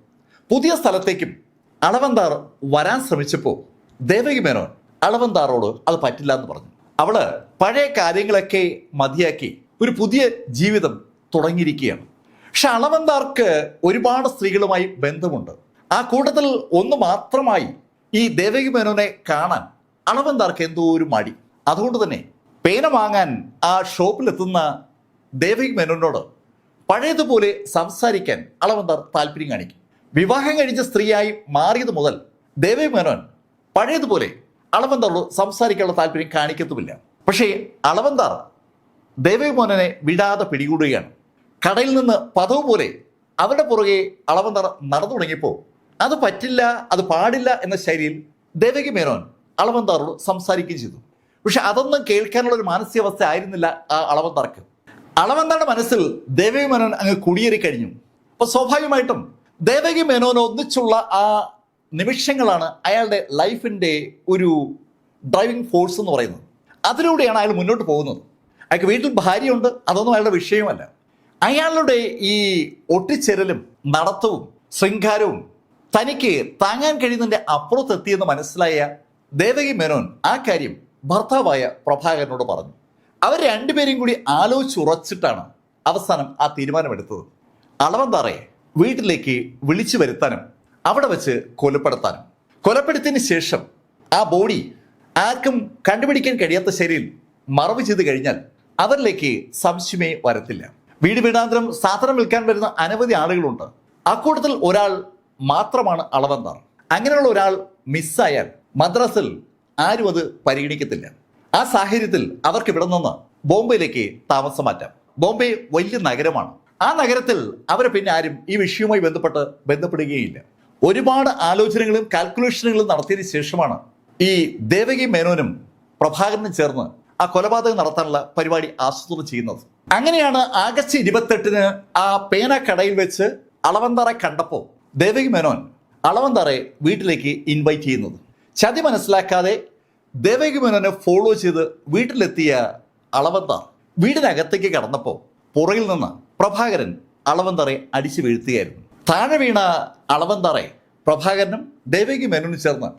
Speaker 1: പുതിയ സ്ഥലത്തേക്കും അളവന്താർ വരാൻ ശ്രമിച്ചപ്പോൾ ദേവകി മേനോൻ അളവന്താറോട് അത് പറ്റില്ല എന്ന് പറഞ്ഞു. അവൾ പഴയ കാര്യങ്ങളൊക്കെ മതിയാക്കി ഒരു പുതിയ ജീവിതം തുടങ്ങിയിരിക്കുകയാണ്. പക്ഷെ അളവന്താർക്ക് ഒരുപാട് സ്ത്രീകളുമായി ബന്ധമുണ്ട്. ആ കൂട്ടത്തിൽ ഒന്ന് മാത്രമായി ഈ ദേവകി മേനോനെ കാണാൻ അളവന്താർക്ക് എന്തോ ഒരു മടി. അതുകൊണ്ട് തന്നെ പേന വാങ്ങാൻ ആ ഷോപ്പിലെത്തുന്ന ദേവകി മേനോനോട് പഴയതുപോലെ സംസാരിക്കാൻ അളവന്താർ താല്പര്യം കാണിക്കും. വിവാഹം കഴിച്ച സ്ത്രീയായി മാറിയത് മുതൽ ദേവേ മേനോൻ പഴയതുപോലെ അളവന്താറോട് സംസാരിക്കാനുള്ള താല്പര്യം കാണിക്കത്തുമില്ല. പക്ഷേ അളവന്താർ ദേവി വിടാതെ പിടികൂടുകയാണ്. കടയിൽ നിന്ന് പതവ് പോലെ അവരുടെ പുറകെ അളവന്താർ നടന്നു തുടങ്ങിയപ്പോൾ അത് പറ്റില്ല അത് പാടില്ല എന്ന ശൈലിയിൽ ദേവകി മേനോൻ അളവന്താറോട് സംസാരിക്കുകയും ചെയ്തു. പക്ഷെ അതൊന്നും കേൾക്കാനുള്ള ഒരു മാനസികാവസ്ഥ ആയിരുന്നില്ല ആ അളവന്താർക്ക്. അളവന്താരുടെ മനസ്സിൽ ദേവകി മേനോൻ അങ്ങ് കുടിയേറി കഴിഞ്ഞു. അപ്പൊ സ്വാഭാവികമായിട്ടും ദേവകി മേനോൻ ഒന്നിച്ചുള്ള ആ നിമിഷങ്ങളാണ് അയാളുടെ ലൈഫിന്റെ ഒരു ഡ്രൈവിംഗ് ഫോഴ്സ് എന്ന് പറയുന്നത്. അതിലൂടെയാണ് അയാൾ മുന്നോട്ട് പോകുന്നത്. അയാൾക്ക് വീട്ടിൽ ഭാര്യയുണ്ട് അതൊന്നും അയാളുടെ വിഷയമല്ല. അയാളുടെ ഈ ഒട്ടിച്ചേരലും നടത്തവും ശൃംഗാരവും തനിക്ക് താങ്ങാൻ കഴിയുന്നതിന്റെ അപ്പുറത്തെത്തിയെന്ന് മനസ്സിലായ ദേവകി മേനോൻ ആ കാര്യം ഭർത്താവായ പ്രഭാകരനോട് പറഞ്ഞു. അവർ രണ്ടുപേരും കൂടി ആലോചിച്ചുറച്ചിട്ടാണ് അവസാനം ആ തീരുമാനമെടുത്തത്. അളവന്താറെ വീട്ടിലേക്ക് വിളിച്ചു വരുത്താനും അവിടെ വെച്ച് കൊലപ്പെടുത്താനും. കൊലപ്പെടുത്തിയതിന് ശേഷം ആ ബോഡി ആർക്കും കണ്ടുപിടിക്കാൻ കഴിയാത്ത ശരീരം മറവ് ചെയ്ത് കഴിഞ്ഞാൽ അവരിലേക്ക് സംശയമേ വരത്തില്ല. വീട് വീടാന്തരം സാധനം വിൽക്കാൻ വരുന്ന അനവധി ആളുകളുണ്ട്. അക്കൂട്ടത്തിൽ ഒരാൾ മാത്രമാണ് അളവന്താർ അങ്ങനെയുള്ള ഒരാൾ മിസ്സായാൽ മദ്രാസിൽ ആരും അത് പരിഗണിക്കത്തില്ല. ആ സാഹചര്യത്തിൽ അവർക്ക് ഇവിടെ നിന്ന് ബോംബെയിലേക്ക് താമസം മാറ്റാം ബോംബെ വലിയ നഗരമാണ്. ആ നഗരത്തിൽ അവരെ പിന്നെ ആരും ഈ വിഷയവുമായി ബന്ധപ്പെട്ട് ബന്ധപ്പെടുകയില്ല. ഒരുപാട് ആലോചനകളും കാൽക്കുലേഷനുകളും നടത്തിയതിന് ശേഷമാണ് ഈ ദേവകി മേനോനും പ്രഭാകരനും ചേർന്ന് ആ കൊലപാതകം നടത്താനുള്ള പരിപാടി ആസൂത്രണം ചെയ്യുന്നത്. അങ്ങനെയാണ് ആഗസ്റ്റ് ഇരുപത്തെട്ടിന് ആ പേന കടയിൽ വെച്ച് അളവന്താറെ കണ്ടപ്പോൾ ദേവകി മേനോൻ അളവന്താറെ വീട്ടിലേക്ക് ഇൻവൈറ്റ് ചെയ്യുന്നത്. ചതി മനസ്സിലാക്കാതെ ദേവകി മേനോനെ ഫോളോ ചെയ്ത് വീട്ടിലെത്തിയ അളവന്ത വീടിനകത്തേക്ക് കടന്നപ്പോൾ പുറയിൽ നിന്ന് പ്രഭാകരൻ അളവന്തറയെ അടിച്ചു വീഴ്ത്തുകയായിരുന്നു. താഴെ വീണ അളവന്തറെ പ്രഭാകരനും ദേവകി മേനോനും ചേർന്ന്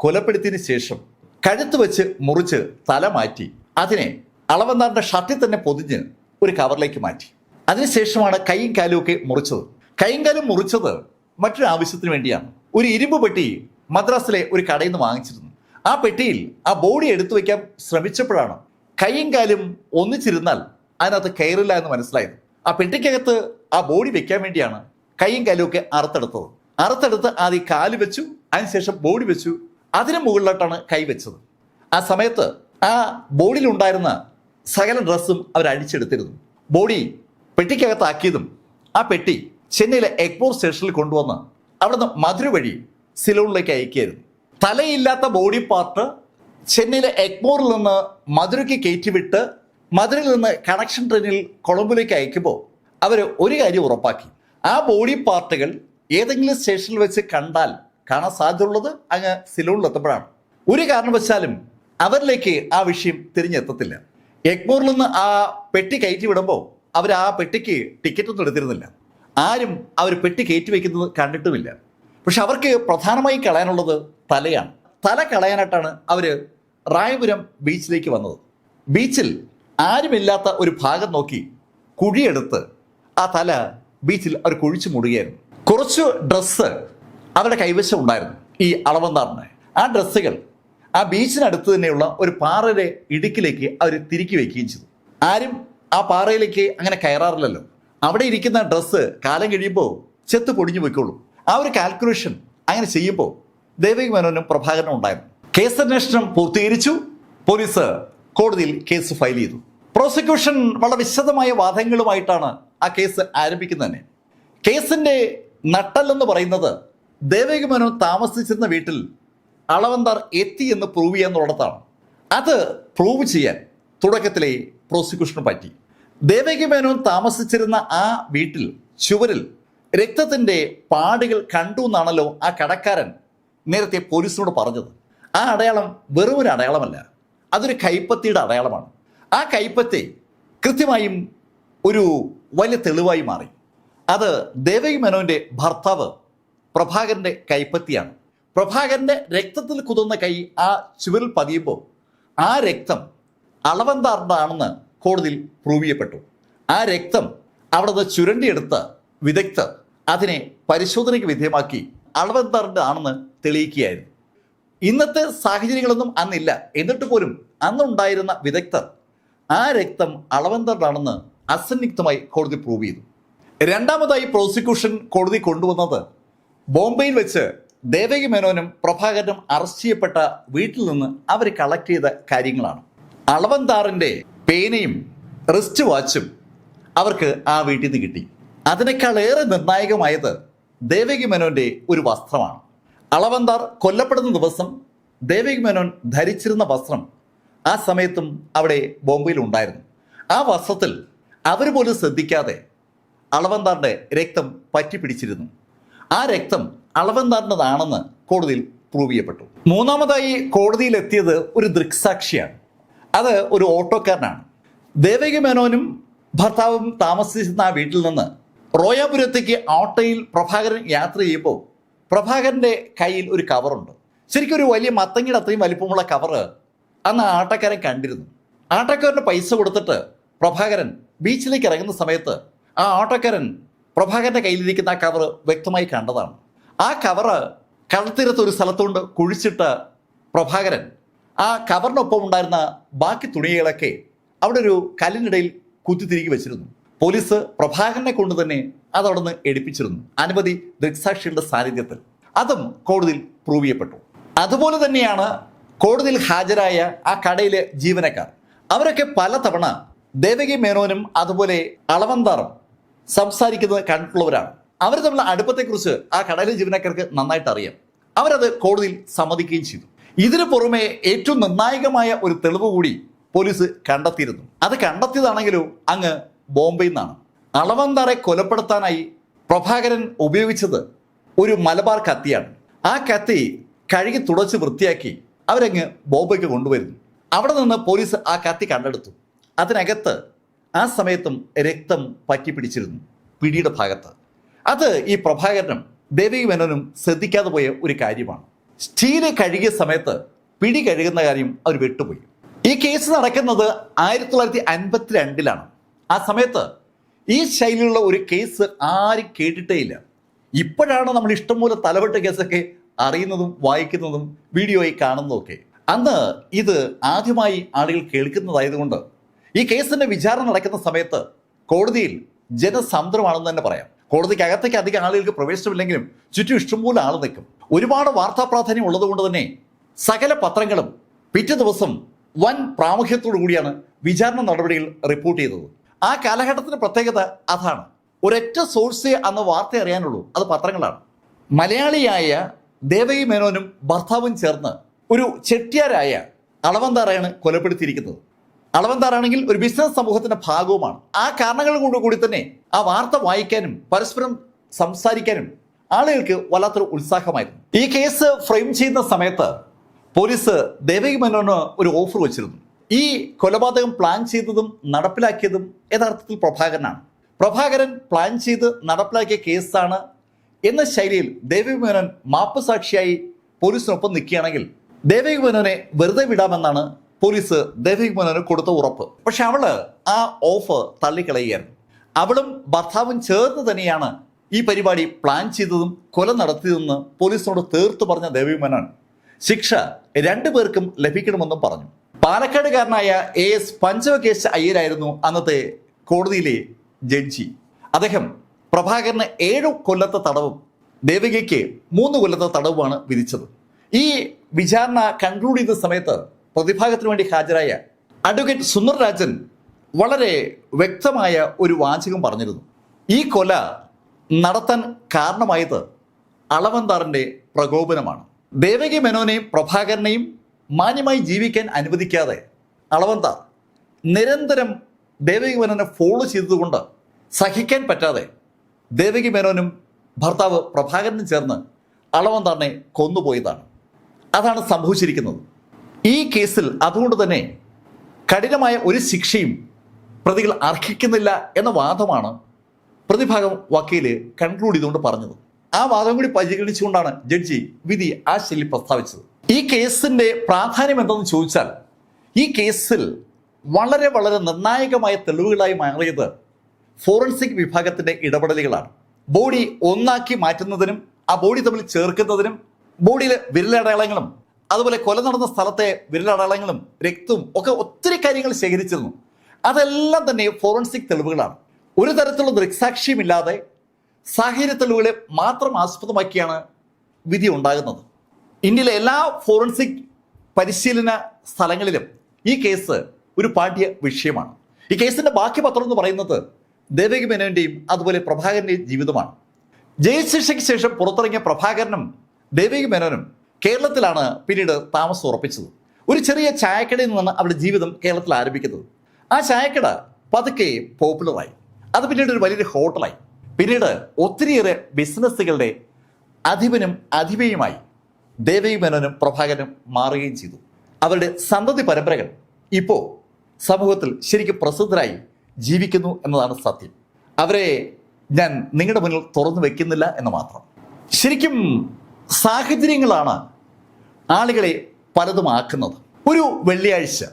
Speaker 1: കൊലപ്പെടുത്തിയതിനു ശേഷം കഴുത്ത് വെച്ച് മുറിച്ച് തല മാറ്റി അതിനെ അളവന്താറിന്റെ ഷർട്ടിൽ തന്നെ പൊതിഞ്ഞ് ഒരു കവറിലേക്ക് മാറ്റി. അതിനുശേഷമാണ് കൈയും കാലും ഒക്കെ മുറിച്ചത്. കൈയും കാലും മുറിച്ചത് മറ്റൊരു ആവശ്യത്തിന് വേണ്ടിയാണ്. ഒരു ഇരുമ്പ് പെട്ടി മദ്രാസിലെ ഒരു കടയിൽ നിന്ന് വാങ്ങിച്ചിരുന്നു ആ പെട്ടിയിൽ ആ ബോഡി എടുത്തു വയ്ക്കാൻ ശ്രമിച്ചപ്പോഴാണ് കൈയും കാലും ഒന്നിച്ചിരുന്നാൽ അതിനകത്ത് കയറില്ല എന്ന് മനസ്സിലായത്. ആ പെട്ടിക്കകത്ത് ആ ബോഡി വെക്കാൻ വേണ്ടിയാണ് കൈയും കാലും ഒക്കെ അറുത്തെടുത്തത്. അറുത്തെടുത്ത് ആദ്യം കാൽ വെച്ചു അതിനുശേഷം ബോഡി വെച്ചു. അതിന് മുകളിലോട്ടാണ് കൈ വെച്ചത്. ആ സമയത്ത് ആ ബോഡിയിലുണ്ടായിരുന്ന സകല ഡ്രസ്സും അവർ അഴിച്ചെടുത്തിരുന്നു. ബോഡി പെട്ടിക്കകത്താക്കിയതും ആ പെട്ടി ചെന്നൈയിലെ എഗ്മോർ സ്റ്റേഷനിൽ കൊണ്ടുവന്ന് അവിടുന്ന് മധുര വഴി സിലോണിലേക്ക് അയക്കുകയായിരുന്നു. തലയില്ലാത്ത ബോഡി പാർട്ട് ചെന്നൈയിലെ എഗ്മോറിൽ നിന്ന് മധുരയ്ക്ക് കയറ്റിവിട്ട് മധുരയിൽ നിന്ന് കണക്ഷൻ ട്രെയിനിൽ കൊളംബിലേക്ക് അയക്കുമ്പോൾ അവർ ഒരു കാര്യം ഉറപ്പാക്കി. ആ ബോഡി പാർട്ടുകൾ ഏതെങ്കിലും സ്റ്റേഷനിൽ വെച്ച് കണ്ടാൽ കാണാൻ സാധ്യതയുള്ളത് അങ്ങ് സിലോണിൽ എത്തുമ്പോഴാണ്. ഒരു കാരണവശാലും അവരിലേക്ക് ആ വിഷയം തിരിഞ്ഞെത്തത്തില്ല. എഗ്മോറിൽ നിന്ന് ആ പെട്ടി കയറ്റി വിടുമ്പോൾ അവർ ആ പെട്ടിക്ക് ടിക്കറ്റ് ഒന്നും എടുത്തിരുന്നില്ല. ആരും അവർ പെട്ടി കയറ്റി വയ്ക്കുന്നത് കണ്ടിട്ടുമില്ല. പക്ഷെ അവർക്ക് പ്രധാനമായി കളയാനുള്ളത് തലയാണ്. തല കളയാനായിട്ടാണ് അവർ റായപുരം ബീച്ചിലേക്ക് വന്നത്. ബീച്ചിൽ ആരുമില്ലാത്ത ഒരു ഭാഗം നോക്കി കുഴിയെടുത്ത് ആ തല ബീച്ചിൽ അവർ കുഴിച്ചു മൂടുകയായിരുന്നു. കുറച്ച് ഡ്രസ്സ് അവരുടെ കൈവശം ഉണ്ടായിരുന്നു ഈ അളവന്താറിന്. ആ ഡ്രസ്സുകൾ ആ ബീച്ചിനടുത്ത് തന്നെയുള്ള ഒരു പാറയുടെ ഇടുക്കിലേക്ക് അവർ തിരുക്കി വയ്ക്കുകയും ചെയ്തു. ആരും ആ പാറയിലേക്ക് അങ്ങനെ കയറാറില്ലല്ലോ. അവിടെ ഇരിക്കുന്ന ഡ്രസ്സ് കാലം കഴിയുമ്പോൾ ചെത്ത് പൊടിഞ്ഞു പോയിക്കോളും. ആ ഒരു കാൽക്കുലേഷൻ അങ്ങനെ ചെയ്യുമ്പോൾ ദേവിക മേനോനും പ്രഭാകരനും ഉണ്ടായിരുന്നു. കേസന്വേഷണം പൂർത്തീകരിച്ചു. പോലീസ് കോടതിയിൽ കേസ് ഫയൽ ചെയ്തു. പ്രോസിക്യൂഷൻ വളരെ വിശദമായ വാദങ്ങളുമായിട്ടാണ് ആ കേസ് ആരംഭിക്കുന്നത് തന്നെ കേസിന്റെ നട്ടല്ലെന്ന് പറയുന്നത് ദേവിക മേനോൻ താമസിച്ചിരുന്ന വീട്ടിൽ അളവന്താർ എത്തി എന്ന് പ്രൂവ് ചെയ്യാന്നുള്ളതാണ് അത് പ്രൂവ് ചെയ്യാൻ തുടക്കത്തിലെ പ്രോസിക്യൂഷന് പറ്റി. ദേവകി മേനോൻ താമസിച്ചിരുന്ന ആ വീട്ടിൽ ചുവരിൽ രക്തത്തിന്റെ പാടുകൾ കണ്ടു എന്നാണല്ലോ ആ കടക്കാരൻ നേരത്തെ പോലീസിനോട് പറഞ്ഞത്. ആ അടയാളം വെറും ഒരു അടയാളമല്ല അതൊരു കൈപ്പത്തിയുടെ അടയാളമാണ്. ആ കൈപ്പത്തി കൃത്യമായും ഒരു വലിയ തെളിവായി മാറി. അത് ദേവകി മേനോന്റെ ഭർത്താവ് പ്രഭാകരന്റെ കൈപ്പത്തിയാണ്. പ്രഭാകരന്റെ രക്തത്തിൽ കുതിർന്ന കൈ ആ ചുവരിൽ പതിയുമ്പോൾ ആ രക്തം അളവന്താറിന്റെ കോടതിയിൽ പ്രൂവ് ചെയ്യപ്പെട്ടു. ആ രക്തം അവിടെ നിന്ന് ചുരണ്ടിയെടുത്ത വിദഗ്ധർ അതിനെ പരിശോധനയ്ക്ക് വിധേയമാക്കി അളവന്താറിന്റെ ആണെന്ന് തെളിയിക്കുകയായിരുന്നു. ഇന്നത്തെ സാഹചര്യങ്ങളൊന്നും അന്നില്ല. എന്നിട്ട് പോലും അന്നുണ്ടായിരുന്ന വിദഗ്ധർ ആ രക്തം അളവെന്താണെന്ന് അസന്നിഗ്ധമായി കോടതി പ്രൂവ് ചെയ്തു. രണ്ടാമതായി പ്രോസിക്യൂഷൻ കോടതി കൊണ്ടുവന്നത് ബോംബെയിൽ വെച്ച് ദേവകി മേനോനും പ്രഭാകരനും അറസ്റ്റ് ചെയ്യപ്പെട്ട വീട്ടിൽ നിന്ന് അവർ കളക്ട് ചെയ്ത കാര്യങ്ങളാണ്. അളവന്താറിന്റെ പേനയും റിസ്റ്റ് വാച്ചും അവർക്ക് ആ വീട്ടിൽ നിന്ന് കിട്ടി. അതിനേക്കാൾ ഏറെ നിർണായകമായത് ദേവകി മേനോന്റെ ഒരു വസ്ത്രമാണ്. അളവന്താർ കൊല്ലപ്പെടുന്ന ദിവസം ദേവകി മേനോൻ ധരിച്ചിരുന്ന വസ്ത്രം ആ സമയത്തും അവിടെ ബോംബെയിൽ ഉണ്ടായിരുന്നു. ആ വസ്ത്രത്തിൽ അവർ പോലും ശ്രദ്ധിക്കാതെ അളവന്താറിന്റെ രക്തം പറ്റിപ്പിടിച്ചിരുന്നു. ആ രക്തം അളവന്താറിന്റെതാണെന്ന് കോടതിയിൽ പ്രൂവ് ചെയ്യപ്പെട്ടു. മൂന്നാമതായി കോടതിയിൽ എത്തിയത് ഒരു ദൃക്സാക്ഷിയാണ്. അത് ഒരു ഓട്ടോക്കാരനാണ്. ദേവകി മേനോനും ഭർത്താവും താമസിച്ചിരുന്ന ആ വീട്ടിൽ നിന്ന് റോയാപുരത്തേക്ക് ഓട്ടോയിൽ പ്രഭാകരൻ യാത്ര ചെയ്യുമ്പോൾ പ്രഭാകരന്റെ കയ്യിൽ ഒരു കവറുണ്ട് ശരിക്കും ഒരു വലിയ മത്തങ്ങിയുടെ അത്രയും വലിപ്പമുള്ള കവറ് അന്ന് ആട്ടക്കാരൻ കണ്ടിരുന്നു. ആട്ടക്കാരന് പൈസ കൊടുത്തിട്ട് പ്രഭാകരൻ ബീച്ചിലേക്ക് ഇറങ്ങുന്ന സമയത്ത് ആ ആട്ടക്കാരൻ പ്രഭാകരന്റെ കയ്യിലിരിക്കുന്ന ആ കവറ് വ്യക്തമായി കണ്ടതാണ്. ആ കവറ് കടൽത്തീരത്ത് ഒരു സ്ഥലത്തുകൊണ്ട് കുഴിച്ചിട്ട് പ്രഭാകരൻ ആ കവറിനൊപ്പം ഉണ്ടായിരുന്ന ബാക്കി തുണികളൊക്കെ അവിടെ ഒരു കല്ലിനിടയിൽ കുത്തിത്തിരികെ വെച്ചിരുന്നു. പോലീസ് പ്രഭാകരനെ കൊണ്ട് തന്നെ അത് അവിടെ നിന്ന് എടുപ്പിച്ചിരുന്നു. അനവധി ദൃക്സാക്ഷികളുടെ സാന്നിധ്യത്തിൽ. അതും കോടതിയിൽ പ്രൂവ് ചെയ്യപ്പെട്ടു. അതുപോലെ തന്നെയാണ് കോടതിയിൽ ഹാജരായ ആ കടയിലെ ജീവനക്കാർ. അവരൊക്കെ പലതവണ ദേവകി മേനോനും അതുപോലെ അളവന്താറും സംസാരിക്കുന്നത് കണ്ടിട്ടുള്ളവരാണ്. അവർ തമ്മിലുള്ള അടുപ്പത്തെക്കുറിച്ച് ആ കടയിലെ ജീവനക്കാർക്ക് നന്നായിട്ട് അറിയാം. അവരത് കോടതിയിൽ സമ്മതിക്കുകയും ചെയ്തു. ഇതിനു പുറമെ ഏറ്റവും നിർണായകമായ ഒരു തെളിവ് കൂടി പോലീസ് കണ്ടെത്തിയിരുന്നു. അത് കണ്ടെത്തിയതാണെങ്കിലും അങ്ങ് ബോംബെയിൽ നിന്നാണ് അളവന്താറെ കൊലപ്പെടുത്താനായി പ്രഭാകരൻ ഉപയോഗിച്ചത് ഒരു മലബാർ കത്തിയാണ്. ആ കത്തി കഴുകി തുടച്ച് വൃത്തിയാക്കി അവരങ്ങ് ബോംബെക്ക് കൊണ്ടുവരുന്നു. അവിടെ നിന്ന് പോലീസ് ആ കത്തി കണ്ടെടുത്തു. അതിനകത്ത് ആ സമയത്തും രക്തം പറ്റി പിടിച്ചിരുന്നു പിടിയുടെ ഭാഗത്ത്. അത് ഈ പ്രഭാകരനും ദേവി മേനോനും ശ്രദ്ധിക്കാതെ പോയ ഒരു കാര്യമാണ്. സ്റ്റീൽ കഴുകിയ സമയത്ത് പിടി കഴുകുന്ന കാര്യം അവർ വിട്ടുപോയി. ഈ കേസ് നടക്കുന്നത് ആയിരത്തി തൊള്ളായിരത്തി അൻപത്തി രണ്ടിലാണ് ആ സമയത്ത് ഈ ശൈലിയിലുള്ള ഒരു കേസ് ആരും കേട്ടിട്ടേ ഇല്ല ഇപ്പോഴാണ് നമ്മൾ ഇഷ്ടംപോലെ തലവെട്ട് കേസൊക്കെ അറിയുന്നതും വായിക്കുന്നതും വീഡിയോയിൽ കാണുന്നതൊക്കെ. അന്ന് ഇത് ആദ്യമായി ആളുകൾ കേൾക്കുന്നതായതുകൊണ്ട് ഈ കേസിന്റെ വിചാരണ നടക്കുന്ന സമയത്ത് കോടതിയിൽ ജനസമുദ്രമാണെന്ന് തന്നെ പറയാം. കോടതിക്ക് അകത്തേക്ക് അധികം ആളുകൾക്ക് പ്രവേശനമില്ലെങ്കിലും ചുറ്റും ഇഷ്ടംപോലെ ആൾ നിൽക്കും. ഒരുപാട് വാർത്താ പ്രാധാന്യം ഉള്ളതുകൊണ്ട് തന്നെ സകല പത്രങ്ങളും പിറ്റേ ദിവസം വൻ പ്രാമുഖ്യത്തോടു കൂടിയാണ് വിചാരണ നടപടികൾ റിപ്പോർട്ട് ചെയ്തത്. ആ കാലഘട്ടത്തിന്റെ പ്രത്യേകത അതാണ്. ഒരൊറ്റ സോഴ്സ് അന്ന് വാർത്ത അറിയാനുള്ളൂ. അത് പത്രങ്ങളാണ്. മലയാളിയായ ദേവകി മേനോനും ഭർത്താവും ചേർന്ന് ഒരു ചെട്ടിയാരായ അളവന്താറയാണ് കൊലപ്പെടുത്തിയിരിക്കുന്നത്. അളവന്താറാണെങ്കിൽ ഒരു ബിസിനസ് സമൂഹത്തിന്റെ ഭാഗവുമാണ്. ആ കാരണങ്ങൾ കൊണ്ട് കൂടി തന്നെ ആ വാർത്ത വായിക്കാനും പരസ്പരം സംസാരിക്കാനും ആളുകൾക്ക് വല്ലാത്തൊരു ഉത്സാഹമായിരുന്നു. ഈ കേസ് ഫ്രെയിം ചെയ്യുന്ന സമയത്ത് പോലീസ് ദേവകി മേനോന് ഒരു ഓഫർ വെച്ചിരുന്നു. ഈ കൊലപാതകം പ്ലാൻ ചെയ്തതും നടപ്പിലാക്കിയതും യഥാർത്ഥത്തിൽ പ്രഭാകരനാണ്. പ്രഭാകരൻ പ്ലാൻ ചെയ്ത് നടപ്പിലാക്കിയ കേസാണ് എന്ന ശൈലിയിൽ ദേവകി മേനോൻ മാപ്പ് സാക്ഷിയായി പോലീസിനൊപ്പം നിൽക്കുകയാണെങ്കിൽ ദേവകി മേനോനെ വെറുതെ വിടാമെന്നാണ് പോലീസ് ദേവകി കൊടുത്ത ഉറപ്പ്. പക്ഷെ അവൾ ആ ഓഫ് തള്ളിക്കളയുകയായിരുന്നു അവളും ഭർത്താവും ചേർന്ന് തന്നെയാണ് ഈ പരിപാടി പ്ലാൻ ചെയ്തതും കൊല നടത്തിയതെന്ന് പോലീസിനോട് തീർത്തു പറഞ്ഞ ദേവകി ശിക്ഷ രണ്ടു പേർക്കും ലഭിക്കണമെന്നും പറഞ്ഞു. പാലക്കാടുകാരനായ എ എസ് പഞ്ചവകേശ് അയ്യരായിരുന്നു അന്നത്തെ കോടതിയിലെ ജഡ്ജി. അദ്ദേഹം പ്രഭാകരന് ഏഴു കൊല്ലത്തെ തടവും ദേവികയ്ക്ക് മൂന്ന് കൊല്ലത്തെ തടവുമാണ് വിധിച്ചത്. ഈ വിചാരണ കൺക്ലൂഡ് ചെയ്ത സമയത്ത് പ്രതിഭാഗത്തിന് വേണ്ടി ഹാജരായ അഡ്വക്കേറ്റ് സുന്ദർരാജൻ വളരെ വ്യക്തമായ ഒരു വാചകം പറഞ്ഞിരുന്നു. ഈ കൊല നടത്താൻ കാരണമായത് അളവന്താറിന്റെ പ്രകോപനമാണ്. ദേവകി മേനോനെയും പ്രഭാകരനെയും മാന്യമായി ജീവിക്കാൻ അനുവദിക്കാതെ അളവന്ത നിരന്തരം ദേവകി മേനോനെ ഫോളോ ചെയ്തതുകൊണ്ട് സഹിക്കാൻ പറ്റാതെ ദേവകി മേനോനും ഭർത്താവ് പ്രഭാകരനും ചേർന്ന് അളവന്താറിനെ കൊന്നുപോയതാണ്. അതാണ് സംഭവിച്ചിരിക്കുന്നത്. ഈ കേസിൽ അതുകൊണ്ട് തന്നെ കഠിനമായ ഒരു ശിക്ഷയും പ്രതികൾ അർഹിക്കുന്നില്ല എന്ന വാദമാണ് പ്രതിഭാഗം വക്കീൽ കൺക്ലൂഡ് ചെയ്തുകൊണ്ട് പറഞ്ഞത്. ആ വാദം കൂടി പരിഗണിച്ചുകൊണ്ടാണ് ജഡ്ജി വിധി ആ ശൈലി പ്രസ്താവിച്ചത്. ഈ കേസിന്റെ പ്രാധാന്യം എന്തെന്ന് ചോദിച്ചാൽ ഈ കേസിൽ വളരെ വളരെ നിർണായകമായ തെളിവുകളായി മാറിയത് ഫോറൻസിക് വിഭാഗത്തിന്റെ ഇടപെടലുകളാണ്. ബോഡി ഒന്നാക്കി മാറ്റുന്നതിനും ആ ബോഡി തമ്മിൽ ചേർക്കുന്നതിനും ബോഡിയിലെ വിരലടയാളങ്ങളും അതുപോലെ കൊല നടന്ന സ്ഥലത്തെ വിരലടയാളങ്ങളും രക്തവും ഒക്കെ ഒത്തിരി കാര്യങ്ങൾ ശേഖരിച്ചിരുന്നു. അതെല്ലാം തന്നെ ഫോറൻസിക് തെളിവുകളാണ്. ഒരു തരത്തിലുള്ള ദൃക്സാക്ഷിയുമില്ലാതെ സാഹചര്യ തെളിവുകളെ മാത്രം ആസ്പദമാക്കിയാണ് വിധി ഉണ്ടാകുന്നത്. ഇന്ത്യയിലെ എല്ലാ ഫോറൻസിക് പരിശീലന സ്ഥലങ്ങളിലും ഈ കേസ് ഒരു പാഠ്യ വിഷയമാണ്. ഈ കേസിന്റെ ബാക്കി പത്രം എന്ന് പറയുന്നത് ദേവകി മേനോന്റെയും അതുപോലെ പ്രഭാകരന്റെയും ജീവിതമാണ്. ജയിൽ ശിക്ഷയ്ക്ക് ശേഷം പുറത്തിറങ്ങിയ പ്രഭാകരനും ദേവകി മേനോനും കേരളത്തിലാണ് പിന്നീട് താമസം ഉറപ്പിച്ചത്. ഒരു ചെറിയ ചായക്കടയിൽ നിന്നാണ് അവരുടെ ജീവിതം കേരളത്തിൽ ആരംഭിക്കുന്നത്. ആ ചായക്കട പതുക്കെ പോപ്പുലറായി. അത് പിന്നീട് ഒരു വലിയൊരു ഹോട്ടലായി. പിന്നീട് ഒത്തിരിയേറെ ബിസിനസ്സുകളുടെ അധിപനും അധിപയുമായി ദേവകി മേനോനും പ്രഭാകരനും മാറുകയും ചെയ്തു. അവരുടെ സന്തതി പരമ്പരകൾ ഇപ്പോൾ സമൂഹത്തിൽ ശരിക്കും പ്രസിദ്ധരായി ജീവിക്കുന്നു എന്നതാണ് സത്യം. അവരെ ഞാൻ നിങ്ങളുടെ മുന്നിൽ തുറന്നു വെക്കുന്നില്ല എന്ന് മാത്രം. ശരിക്കും സാഹചര്യങ്ങളാണ് ആളുകളെ പലതും ആക്കുന്നത്. ഒരു വെള്ളിയാഴ്ച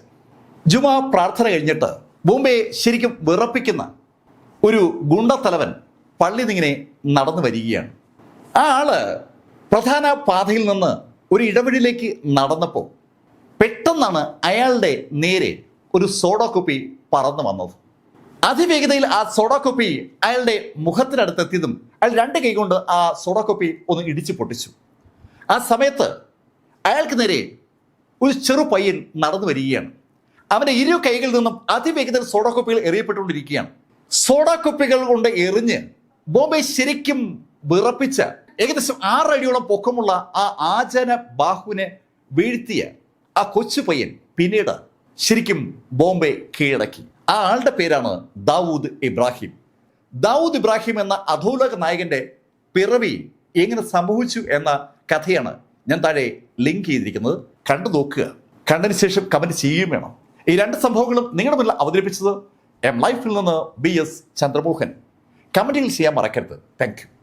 Speaker 1: ജുമാ പ്രാർത്ഥന കഴിഞ്ഞിട്ട് ബോംബെ ശരിക്കും വിറപ്പിക്കുന്ന ഒരു ഗുണ്ടത്തലവൻ പള്ളി നിങ്ങനെ നടന്നു വരികയാണ്. ആ ആൾ പ്രധാന പാതയിൽ നിന്ന് ഒരു ഇടവഴിയിലേക്ക് നടന്നപ്പോൾ പെട്ടെന്നാണ് അയാളുടെ നേരെ ഒരു സോഡ കുപ്പി പറന്നു വന്നത്. അതിവേഗതയിൽ ആ സോഡ കുപ്പി അയാളുടെ മുഖത്തിനടുത്തെത്തിയതും അയാൾ രണ്ട് കൈ കൊണ്ട് ആ സോഡ കുപ്പി ഒന്ന് ഇടിച്ചു പൊട്ടിച്ചു. ആ സമയത്ത് അയാൾക്ക് നേരെ ഒരു ചെറു പയ്യൻ നടന്നു വരികയാണ്. അവന്റെ ഇരു കൈകളിൽ നിന്നും അതിവേഗത്തിൽ സോഡ കുപ്പികൾ എറിയപ്പെട്ടുകൊണ്ടിരിക്കുകയാണ്. സോഡ കുപ്പികൾ കൊണ്ട് എറിഞ്ഞ് ബോംബെ ശരിക്കും വിറപ്പിച്ച ഏകദേശം ആറടിയോളം പൊക്കമുള്ള ആ ആചന ബാഹുവിനെ വീഴ്ത്തിയ ആ കൊച്ചു പയ്യൻ പിന്നീട് ശരിക്കും ബോംബെ കീഴടക്കി. ആ ആളുടെ പേരാണ് ദാവൂദ് ഇബ്രാഹിം. ദാവൂദ് ഇബ്രാഹിം എന്ന അധോലോക നായകന്റെ പിറവി എങ്ങനെ സംഭവിച്ചു എന്ന കഥയാണ് ഞാൻ താഴെ ലിങ്ക് ചെയ്തിരിക്കുന്നത്. കണ്ടു നോക്കുക. കണ്ടതിന് ശേഷം കമന്റ് ചെയ്യുകയും വേണം. ഈ രണ്ട് സംഭവങ്ങളും നിങ്ങളുടെ മുന്നിൽ അവതരിപ്പിച്ചത് എം ലൈഫിൽ നിന്ന് ബി എസ് ചന്ദ്രമോഹൻ. കമന്റുകൾ ചെയ്യാൻ മറക്കരുത്. താങ്ക്